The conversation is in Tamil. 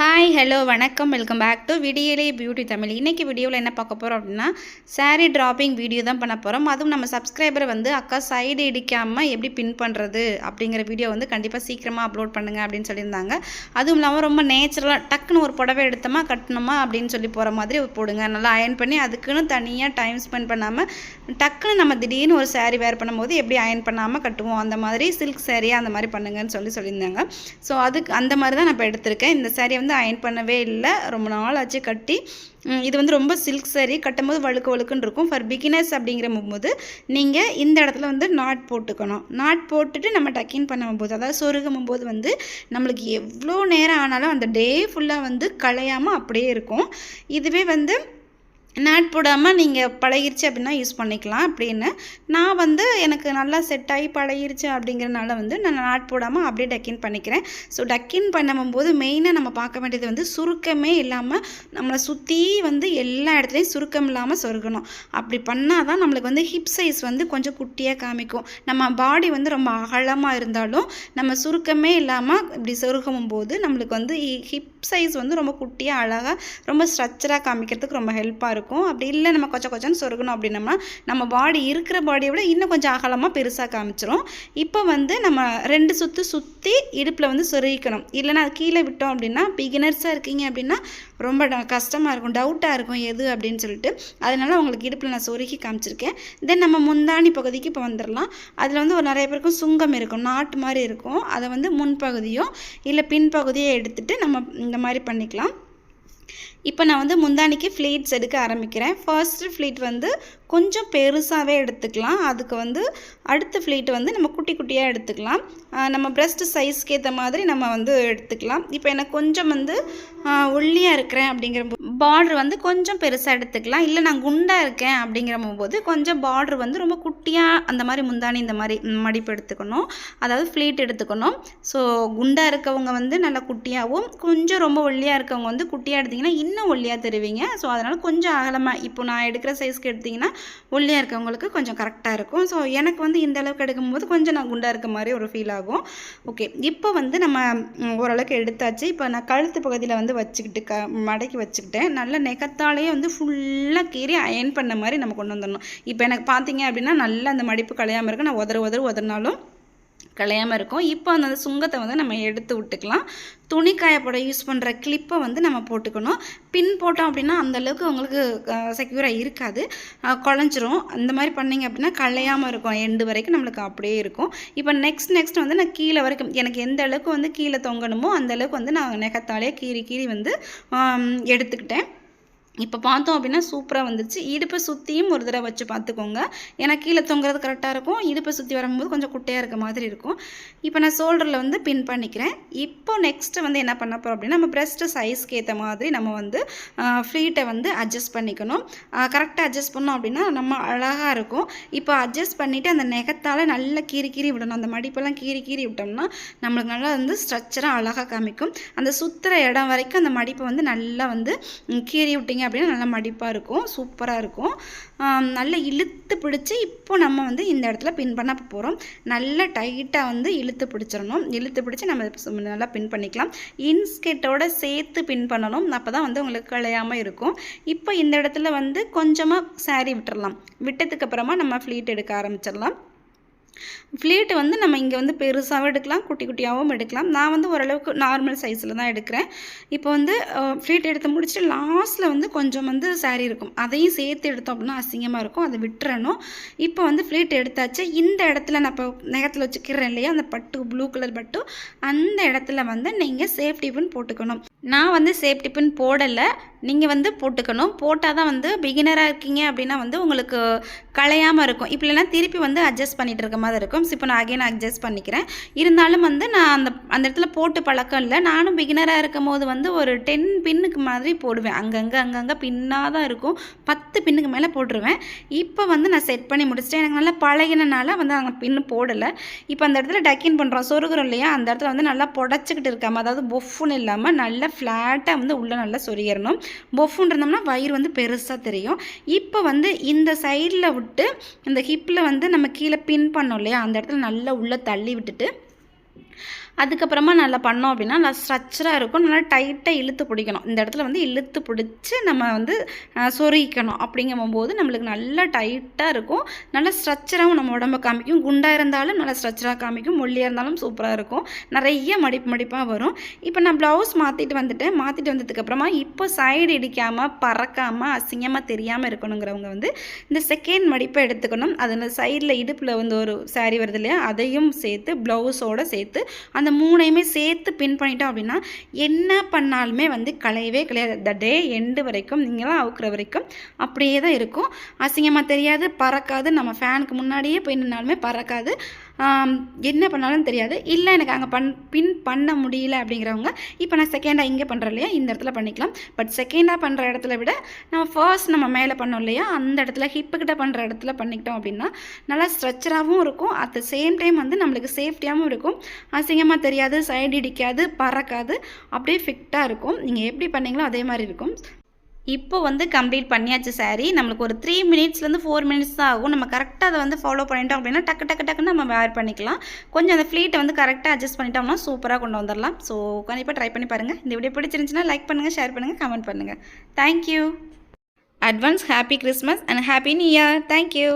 ஹாய் ஹலோ வணக்கம். வெல்கம் பேக் டு விடியலே பியூட்டி தமிழ் இன்றைக்கி வீடியோவில் என்ன பார்க்க போகிறோம் அப்படின்னா சாரீ ட்ராப்பிங் வீடியோ தான் பண்ண போகிறோம் அதுவும் நம்ம சப்ஸ்கிரைபரை வந்து அக்கா சைடு இடிக்காமல் எப்படி பின் பண்ணுறது அப்படிங்கிற வீடியோ வந்து கண்டிப்பாக சீக்கிரமாக அப்லோட் பண்ணுங்கள் அப்படின்னு சொல்லியிருந்தாங்க. அதுவும் இல்லாமல் ரொம்ப நேச்சுரலாக டக்குன்னு ஒரு புடவை எடுத்தோமா கட்டணுமா அப்படின்னு சொல்லி போகிற மாதிரி போடுங்க. நல்லா அயன் பண்ணி அதுக்குன்னு தனியாக டைம் ஸ்பெண்ட் பண்ணாமல் டக்குன்னு நம்ம திடீர்னு ஒரு சாரீ வேர் பண்ணும்போது எப்படி அயன் பண்ணாமல் கட்டுவோம் அந்த மாதிரி சில்க் saree அந்த மாதிரி பண்ணுங்கன்னு சொல்லி சொல்லியிருந்தாங்க. ஸோ அதுக்கு அந்த மாதிரி தான் நான் இப்போ எடுத்திருக்கேன். இந்த சாரியை வந்து அயன் பண்ணவே இல்லை. ரொம்ப நாள் ஆச்சு கட்டி இது வந்து ரொம்ப சில்க் சரி கட்டும்போது வழுக்கு வழுக்குன்னு இருக்கும். ஃபார் பிகினர்ஸ் அப்படிங்கிற போது நீங்கள் இந்த இடத்துல வந்து நாட் போட்டுக்கணும். நாட் போட்டுட்டு நம்ம டக்கின் பண்ணும் போது அதாவது சொருகும் போது வந்து நம்மளுக்கு எவ்வளோ நேரம் ஆனாலும் அந்த டே ஃபுல்லாக வந்து களையாமல் அப்படியே இருக்கும். இதுவே வந்து நாட் போடாமல் நீங்கள் பழகிருச்சு அப்படின்னா யூஸ் பண்ணிக்கலாம். அப்படின்னு நான் வந்து எனக்கு நல்லா செட் ஆகி பழகிருச்சு அப்படிங்கிறனால வந்து நான் நாட் போடாமல் அப்படியே டக்கின் பண்ணிக்கிறேன். ஸோ டக்கின் பண்ணும்போது மெயினாக நம்ம பார்க்க வேண்டியது வந்து சுருக்கமே இல்லாமல் நம்மளை சுற்றி வந்து எல்லா இடத்துலையும் சுருக்கம் இல்லாமல் சொருகணும். அப்படி பண்ணால் தான் நம்மளுக்கு வந்து ஹிப் சைஸ் வந்து கொஞ்சம் குட்டியாக காமிக்கும். நம்ம பாடி வந்து ரொம்ப அகலமாக இருந்தாலும் நம்ம சுருக்கமே இல்லாமல் இப்படி சொருகும் போது நம்மளுக்கு வந்து ஹிப் சைஸ் வந்து ரொம்ப குட்டியாக அழகாக ரொம்ப ஸ்ட்ரக்சராக காமிக்கிறதுக்கு ரொம்ப ஹெல்ப்பாக இருக்கும். இருக்கும். அப்படி இல்லை நம்ம கொச்ச கொச்சன்னு சொருகணும் அப்படின்னம்னா நம்ம பாடி இருக்கிற பாடியை விட இன்னும் கொஞ்சம் அகலமாக பெருசாக காமிச்சிரும். இப்போ வந்து நம்ம ரெண்டு சுற்று சுற்றி இடுப்பில் வந்து சொருகிக்கணும். இல்லைன்னா அது கீழே விட்டோம் அப்படின்னா பிகினர்ஸாக இருக்கீங்க அப்படின்னா ரொம்ப ட- கஷ்டமாக இருக்கும் டவுட்டாக இருக்கும் எது அப்படின்னு சொல்லிட்டு. அதனால உங்களுக்கு இடுப்பில் நான் சொருகி காமிச்சிருக்கேன். தென் நம்ம முந்தாணி பகுதிக்கு இப்போ வந்துடலாம் அதில் வந்து ஒரு நிறைய பேருக்கும் சுங்கம் இருக்கும் நாட்டு மாதிரி இருக்கும். அதை வந்து முன்பகுதியோ இல்லை பின்பகுதியோ எடுத்துகிட்டு நம்ம இந்த மாதிரி பண்ணிக்கலாம். இப்போ நான் வந்து முந்தானிக்கு ஃப்ளீட்ஸ் எடுக்க ஆரம்பிக்கிறேன். ஃபர்ஸ்ட் ஃப்ளீட் வந்து கொஞ்சம் பெருசாகவே எடுத்துக்கலாம். அதுக்கு வந்து அடுத்த ஃப்ளீட் வந்து நம்ம குட்டி குட்டியாக எடுத்துக்கலாம். நம்ம பிரஸ்ட் சைஸ்க்கு ஏற்ற மாதிரி நம்ம வந்து எடுத்துக்கலாம். இப்போ எனக்கு கொஞ்சம் வந்து ஒல்லியாக இருக்கிறேன் அப்படிங்கிற பார்டர் வந்து கொஞ்சம் பெருசாக எடுத்துக்கலாம். இல்லை நான் குண்டாக இருக்கேன் அப்படிங்கிற போது கொஞ்சம் பார்டர் வந்து ரொம்ப குட்டியாக அந்த மாதிரி முந்தானி இந்த மாதிரி மடிப்பு எடுத்துக்கணும். அதாவது ஃப்ளீட் எடுத்துக்கணும். ஸோ குண்டாக இருக்கவங்க வந்து நல்லா குட்டியாகவும் கொஞ்சம் ரொம்ப ஒல்லியாக இருக்கவங்க வந்து குட்டியாக எடுத்திங்கன்னா இன்னும் ஒல்லியாக தருவீங்க. ஸோ அதனால் கொஞ்சம் அகலமாக இப்போ நான் எடுக்கிற சைஸ்க்கு எடுத்திங்கன்னா ஒல்லியாக இருக்கவங்களுக்கு கொஞ்சம் கரெக்டாக இருக்கும். ஸோ எனக்கு வந்து இந்த அளவுக்கு எடுக்கும்போது கொஞ்சம் நான் குண்டாக இருக்க மாதிரி ஒரு ஃபீல் ஆகும். ஓகே இப்போ வந்து நம்ம ஓரளவுக்கு எடுத்தாச்சு. இப்போ நான் கழுத்து பகுதியில் வந்து வச்சுக்கிட்டு க மடக்கி வச்சுக்கிட்டேன். நல்ல நெகத்தாலேயே வந்து ஃபுல்லாக கீறி அயன் பண்ண மாதிரி நம்ம கொண்டு வந்துடணும். இப்போ எனக்கு பார்த்தீங்க அப்படின்னா நல்லா அந்த மடிப்பு கலையாமல் இருக்குது நான் உதறு உதறு உதறினாலும் கலையாமல் இருக்கும். இப்போ அந்த சுங்கத்தை வந்து நம்ம எடுத்து விட்டுக்கலாம். துணி காயப்பட யூஸ் பண்ணுற கிளிப்பை வந்து நம்ம போட்டுக்கணும். பின் போட்டோம் அப்படின்னா அந்த அளவுக்கு உங்களுக்கு செக்யூராக இருக்காது. குழஞ்சிரும். அந்த மாதிரி பண்ணீங்க அப்படின்னா கலையாமல் இருக்கும். எண்டு வரைக்கும் நம்மளுக்கு அப்படியே இருக்கும். இப்போ நெக்ஸ்ட் நெக்ஸ்ட் வந்து நான் கீழே வரைக்கும் எனக்கு எந்த அளவுக்கு வந்து கீழே தொங்கணுமோ அந்த அளவுக்கு வந்து நான் நெகத்தாலே கீறி கீறி வந்து எடுத்துக்கிட்டேன். இப்போ பார்த்தோம் அப்படின்னா சூப்பராக வந்துருச்சு. இடுப்பை சுற்றியும் ஒரு தடவை வச்சு பார்த்துக்கோங்க. ஏன்னா கீழே தொங்குறது கரெக்டாக இருக்கும். இடுப்பை சுற்றி வரும்போது கொஞ்சம் குட்டையாக இருக்க மாதிரி இருக்கும். இப்போ நான் ஷோல்டரில் வந்து பின் பண்ணிக்கிறேன். இப்போ நெக்ஸ்ட்டு வந்து என்ன பண்ண போகிறோம் அப்படின்னா நம்ம பிரஸ்ட்டு சைஸ்க்கு ஏற்ற மாதிரி நம்ம வந்து ஃப்ளீட்டை வந்து அட்ஜஸ்ட் பண்ணிக்கணும். கரெக்டாக அட்ஜஸ்ட் பண்ணோம் அப்படின்னா நம்ம அழகாக இருக்கும். இப்போ அட்ஜஸ்ட் பண்ணிவிட்டு அந்த நெகத்தால் நல்லா கீறி கீறி விடணும். அந்த மடிப்பெல்லாம் கீறி கீறி விட்டோம்னா நம்மளுக்கு நல்லா வந்து ஸ்ட்ரக்சராக அழகாக காமிக்கும். அந்த சுற்றுற இடம் வரைக்கும் அந்த மடிப்பை வந்து நல்லா வந்து கீறி விட்டிங்க அப்படின்னா நல்லா மடிப்பாக இருக்கும் சூப்பராக இருக்கும். நல்லா இழுத்து பிடிச்சி இப்போ நம்ம வந்து இந்த இடத்துல பின் பண்ண போகிறோம் நல்லா டைட்டாக வந்து இழுத்து பிடிச்சிடணும். இழுத்து பிடிச்சி நம்ம சும்மா நல்லா பின் பண்ணிக்கலாம். இன்ஸ்கெட்டோட சேர்த்து பின் பண்ணணும். அப்போ தான் வந்து உங்களுக்கு களையாமல் இருக்கும். இப்போ இந்த இடத்துல வந்து கொஞ்சமாக சாரி விட்டுறலாம். விட்டதுக்கு அப்புறமா நம்ம ஃப்ளீட் எடுக்க ஆரம்பிச்சிடலாம். ஃப்ளீட் வந்து நம்ம இங்கே வந்து பெருசாகவும் எடுக்கலாம் குட்டி குட்டியாகவும் எடுக்கலாம். நான் வந்து ஓரளவுக்கு நார்மல் சைஸில் தான் எடுக்கிறேன். இப்போ வந்து ஃப்ளீட் எடுத்து முடிச்சுட்டு லாஸ்ட்டில் வந்து கொஞ்சம் வந்து saree இருக்கும். அதையும் சேர்த்து எடுத்தோம் அப்படின்னா அசிங்கமாக இருக்கும். அதை விட்டுறணும். இப்போ வந்து ஃப்ளீட் எடுத்தாச்சு. இந்த இடத்துல நான் இப்போ நகத்தில் வச்சுக்கிறேன் இல்லையா? அந்த பட்டு ப்ளூ கலர் பட்டு அந்த இடத்துல வந்து நீங்கள் சேஃப்டி பின் போட்டுக்கணும். நான் வந்து சேஃப்டி பின் போடலை. நீங்கள் வந்து போட்டுக்கணும். போட்டால் தான் வந்து பிகினராக இருக்கீங்க அப்படின்னா வந்து உங்களுக்கு களையாமல் இருக்கும். இப்போ திருப்பி வந்து அட்ஜஸ்ட் பண்ணிகிட்டு இருக்க மாதிரி இருக்கும். ஸோ இப்போ நான் அகைன் அட்ஜஸ்ட் பண்ணிக்கிறேன். இருந்தாலும் வந்து நான் அந்த அந்த இடத்துல போட்டு பழக்கம் இல்லை. நானும் பிகினராக இருக்கும் போது வந்து ஒரு டென் பின்னுக்கு மாதிரி போடுவேன். அங்கங்கே அங்கங்கே பின்னாக தான் இருக்கும். பத்து பின்னுக்கு மேலே போட்டுருவேன். இப்போ வந்து நான் செட் பண்ணி முடிச்சிட்டேன். எனக்கு நல்லா பழகினனால வந்து அங்கே பின்னு போடலை. இப்போ அந்த இடத்துல டக்கின் பண்ணுறோம் சொருகிறோம் இல்லையா? அந்த இடத்துல வந்து நல்லா புடச்சிக்கிட்டு இருக்காம அதாவது பொஃப்னு இல்லாமல் நல்லா ஃப்ளாட்டாக வந்து உள்ளே நல்லா சொருகிறணும் பொஃப்னு இருந்தோம்னா வயிறு வந்து பெருசாக தெரியும். இப்போ வந்து இந்த சைடில் விட்டு இந்த ஹிப்பில் வந்து நம்ம கீழே பின் பண்ணோம் இல்லையா? அந்த இடத்துல நல்லா உள்ளே தள்ளி விட்டுட்டு அதுக்கப்புறமா நல்லா பண்ணோம் அப்படின்னா நல்லா ஸ்ட்ரக்சராக இருக்கும். நல்லா டைட்டாக இழுத்து பிடிக்கணும். இந்த இடத்துல வந்து இழுத்து பிடிச்சி நம்ம வந்து அஹ், சொருகிக்கணும் அப்படிங்கும்போது நம்மளுக்கு நல்லா டைட்டாக இருக்கும். நல்லா ஸ்ட்ரக்சராகவும் நம்ம உடம்ப காமிக்கும். குண்டாக இருந்தாலும் நல்லா ஸ்ட்ரக்சராக காமிக்கும். ஒல்லியாக இருந்தாலும் சூப்பராக இருக்கும். நிறைய மடிப்பு மடிப்பாக வரும். இப்போ நான் ப்ளவுஸ் மாற்றிட்டு வந்துட்டேன் மாற்றிட்டு வந்ததுக்கப்புறமா இப்போ சைடு இடிக்காமல் பறக்காமல் அசிங்கமாக தெரியாமல் இருக்கணுங்கிறவங்க வந்து இந்த செகண்ட் மடிப்பை எடுத்துக்கணும். அதில் சைடில் இடுப்பில் வந்து ஒரு சாரி வருது இல்லையா? அதையும் சேர்த்து ப்ளவுஸோடு சேர்த்து அந்த மூணையுமே சேர்த்து பின் பண்ணிட்டோம் அப்படின்னா என்ன பண்ணாலுமே வந்து கலையவே கிடையாது த டே எண்டு வரைக்கும் நீங்களாம் அவுக்கிற வரைக்கும் அப்படியே தான் இருக்கும். அசிங்கமாக தெரியாது பறக்காது. நம்ம ஃபேனுக்கு முன்னாடியே போய் நின்னாலுமே பறக்காது. என்ன பண்ணாலும் தெரியாது. இல்லை எனக்கு அங்கே பண் பின் பண்ண முடியல அப்படிங்கிறவங்க இப்போ நான் செகண்டாக இங்கே பண்ணுறேன் இல்லையா? இந்த இடத்துல பண்ணிக்கலாம். பட் செகண்டாக பண்ணுற இடத்துல விட நம்ம ஃபர்ஸ்ட் நம்ம மேலே பண்ணோம் இல்லையா? அந்த இடத்துல ஹிப்புக்கிட்ட பண்ணுற இடத்துல பண்ணிக்கிட்டோம் அப்படின்னா நல்லா ஸ்ட்ரக்சராகவும் இருக்கும். அட் த சேம் டைம் வந்து நம்மளுக்கு சேஃப்டியாகவும் இருக்கும். அசிங்கமாக தெரியாது சைடு இடிக்காது பறக்காது. அப்படியே ஃபிட்டாக இருக்கும். நீங்கள் எப்படி பண்ணீங்களோ அதே மாதிரி இருக்கும். இப்போ வந்து கம்ப்ளீட் பண்ணியாச்சு சாரீ நம்மளுக்கு ஒரு த்ரீ மினிட்ஸ்லேருந்து ஃபோர் மினிட்ஸ் தான் ஆகும். நம்ம கரெக்டாக அதை வந்து ஃபாலோ பண்ணிட்டோம் அப்படின்னா டக்கு டக்கு டக்குன்னு நம்ம வேர் பண்ணிக்கலாம். கொஞ்சம் அந்த ஃப்ளீட்டை வந்து கரெக்டாக அட்ஜஸ்ட் பண்ணிட்டோம்னா சூப்பராக கொண்டு வந்துடலாம் ஸோ கண்டிப்பாக ட்ரை பண்ணி பாருங்கள் இந்த வீடியோ பிடிச்சிருந்துச்சுன்னா லைக் பண்ணுங்கள் ஷேர் பண்ணுங்கள் கமெண்ட் பண்ணுங்கள் thank you advance happy Christmas and happy new year thank you